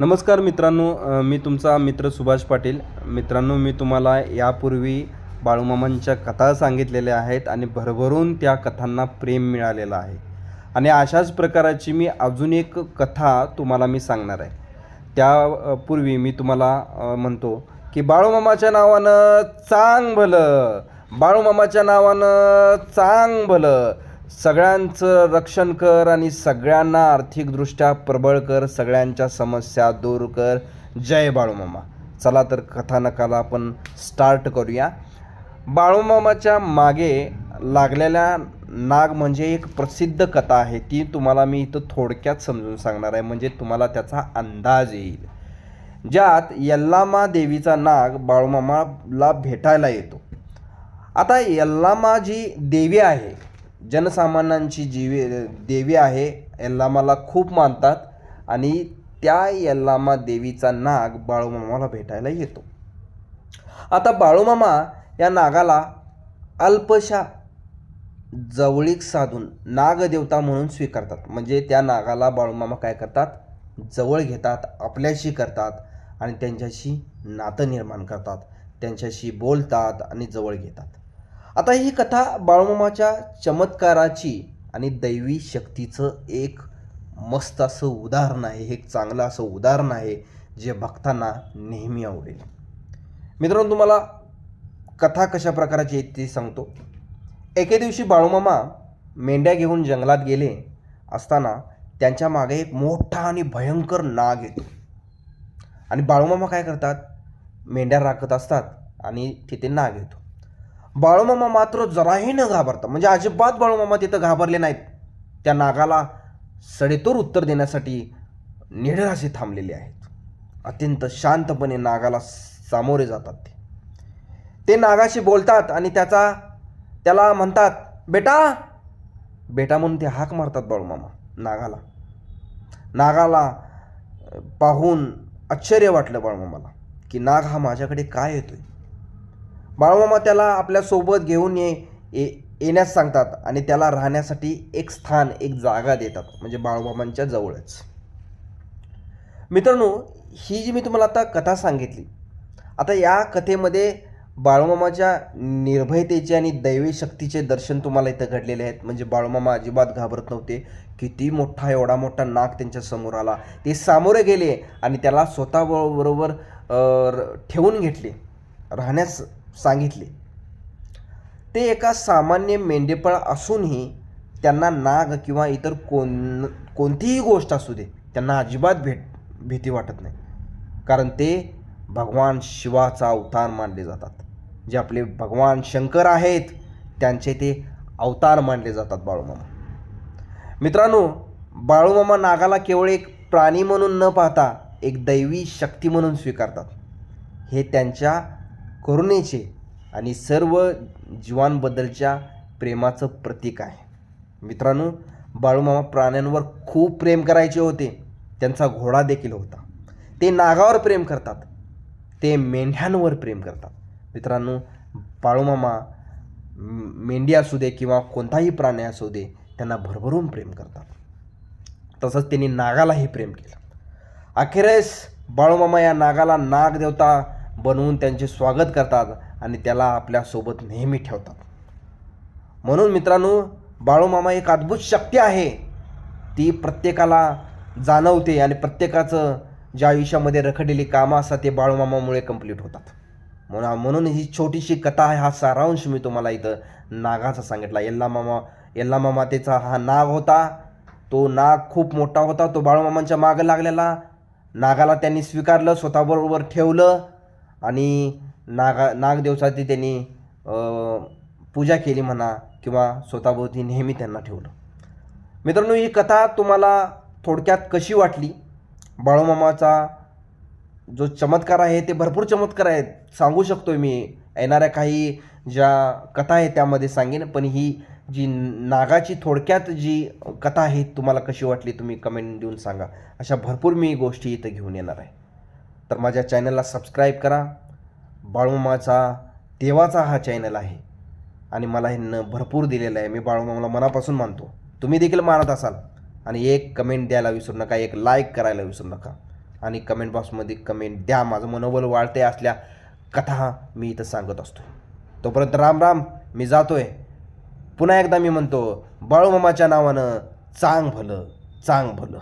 नमस्कार मित्रांनो मी तुमचा मित्र सुभाष पाटील. मित्रांनो मी तुम्हाला यापूर्वी बाळूमामांच्या कथा सांगितलेल्या आहेत आणि भरभरून त्या कथांना प्रेम मिळालेलं आहे. आणि अशाच प्रकाराची मी अजून एक कथा तुम्हाला मी सांगणार आहे. त्या पूर्वी मी तुम्हाला म्हणतो की बाळूमामाच्या नावानं चांग भलं. बाळूमामाच्या नावानं चांग भलं. सगळ्यांचं रक्षण कर आणि सगळ्यांना आर्थिकदृष्ट्या प्रबळ कर सगळ्यांच्या समस्या दूर कर. जय बाळूमामा. चला तर कथानकाला आपण स्टार्ट करूया. बाळूमामाच्या मागे लागलेल्या नाग म्हणजे एक प्रसिद्ध कथा आहे. ती तुम्हाला मी इथं थोडक्यात समजून सांगणार आहे. म्हणजे तुम्हाला त्याचा अंदाज येईल. ज्यात यल्लामा देवीचा नाग बाळूमामाला भेटायला येतो. आता यल्लामा जी देवी आहे. जनसामान्यांची जीवे देवी आहे यल्लामाला खूप मानतात आणि त्या यल्लामा देवीचा नाग बाळूमामाला भेटायला येतो. आता बाळूमामा या नागाला अल्पशा जवळीक साधून नागदेवता म्हणून स्वीकारतात. म्हणजे त्या नागाला बाळूमामा काय करतात? जवळ घेतात आपल्याशी करतात आणि त्यांच्याशी नातं निर्माण करतात. त्यांच्याशी बोलतात आणि जवळ घेतात. आता ही कथा बाळूमामाच्या चमत्काराची आणि दैवी शक्तीचं एक मस्त असं उदाहरण आहे. एक चांगलं असं उदाहरण आहे जे भक्तांना नेहमी आवडेल. मित्रांनो तुम्हाला कथा कशा प्रकाराची आहे ते सांगतो. एके दिवशी बाळूमामा मेंढ्या घेऊन जंगलात गेले असताना त्यांच्या मागे एक मोठा आणि भयंकर नाग येतो. आणि बाळूमामा काय करतात? मेंढ्या राखत असतात आणि तिथे नाग येतो. बाळूमामा मात्र जराही न घाबरता म्हणजे अजिबात बाळूमामा तिथं घाबरले नाहीत. त्या नागाला सडेतोर उत्तर देण्यासाठी निढळासे थांबलेले आहेत. अत्यंत शांतपणे नागाला सामोरे जातात ते. ते नागाशी बोलतात आणि त्याचा त्याला म्हणतात बेटा! बेटा म्हणून ते हाक मारतात बाळूमामा नागाला. नागाला पाहून आश्चर्य वाटलं बाळूमामाला की नाग हा माझ्याकडे काय येतोय? बाळूमामा त्याला आपल्यासोबत घेऊन ये ये- येण्यास सांगतात आणि त्याला राहण्यासाठी एक स्थान एक जागा देतात म्हणजे बाळूमामांच्या जवळच. मित्रांनो ही जी मी तुम्हाला आता कथा सांगितली आता या कथेमध्ये बाळूमामाच्या निर्भयतेचे आणि दैवी शक्तीचे दर्शन तुम्हाला इथं घडलेले आहेत. म्हणजे बाळूमामा अजिबात घाबरत नव्हते. किती मोठा एवढा मोठा नाग त्यांच्यासमोर आला. ते सामोरे गेले आणि त्याला स्वतःबरोबर र- ठेवून घेतले. राहण्यास सांगितले. ते एका सामान्य मेंढेपळ असूनही त्यांना नाग किंवा इतर कोण कोणतीही गोष्ट असू दे त्यांना अजिबात भेट भीती वाटत नाही. कारण ते भगवान शिवाचा अवतार मानले जातात. जे आपले भगवान शंकर आहेत त्यांचे ते अवतार मानले जातात बाळूमामा. मित्रांनो बाळूमामा नागाला केवळ एक प्राणी म्हणून न पाहता एक दैवी शक्ती म्हणून स्वीकारतात. हे त्यांच्या करुणेचे आणि सर्व जीवांबद्दलच्या प्रेमाचं प्रतीक आहे. मित्रांनो बाळूमामा प्राण्यांवर खूप प्रेम करायचे होते. त्यांचा घोडा देखील होता. ते नागावर प्रेम करतात. ते मेंढ्यांवर प्रेम करतात. मित्रांनो बाळूमामा मेंढी असू दे किंवा कोणताही प्राणी असू दे त्यांना भरभरून प्रेम करतात. तसंच त्यांनी नागालाही प्रेम केलं. अखेरीस बाळूमामा या नागाला नाग देवता बनवून त्यांचे स्वागत करतात आणि त्याला आपल्यासोबत नेहमी ठेवतात. म्हणून मित्रांनो बाळूमामा एक अद्भुत शक्ती आहे. ती प्रत्येकाला जाणवते आणि प्रत्येकाचं ज्या आयुष्यामध्ये रखडलेली कामं असतात ते बाळूमामामुळे कंप्लीट होतात. म्हणून म्हणून ही छोटीशी कथा आहे हा सारांश मी तुम्हाला इथं नागाचा सांगितला. यल्ला मामा यल्ला मामातेचा हा नाग होता. तो नाग खूप मोठा होता. तो बाळूमामांच्या मागं लागलेला. नागाला त्यांनी स्वीकारलं स्वतःबरोबर ठेवलं. आणि नागा नागदेवसाची त्यांनी पूजा केली म्हणा किंवा स्वतःभोवती नेहमी त्यांना ठेवलं. मित्रांनो ही कथा तुम्हाला थोडक्यात कशी वाटली? बाळूमामाचा जो चमत्कार आहे ते भरपूर चमत्कार आहेत. सांगू शकतो मी. येणाऱ्या काही ज्या कथा आहेत त्यामध्ये सांगेन पण ही जी नागाची थोडक्यात जी कथा आहे तुम्हाला कशी वाटली तुम्ही कमेंट देऊन सांगा. अशा भरपूर मी गोष्टी इथं घेऊन येणार आहे. तर माझ्या चॅनलला सबस्क्राईब करा. बाळूमाचा देवाचा हा चॅनल आहे. आणि मला हे न भरपूर दिलेलं आहे. मी बाळूमामाला मनापासून मानतो. तुम्ही देखील मानत असाल. आणि एक कमेंट द्यायला विसरू नका. एक लाईक करायला विसरू नका. आणि कमेंट बॉक्समध्ये कमेंट द्या. माझं मनोबल वाढते असल्या कथा मी इथं सांगत असतो. तोपर्यंत राम राम. मी जातोय. पुन्हा एकदा मी म्हणतो बाळूमामाच्या नावानं चांग भलं चांग भलं.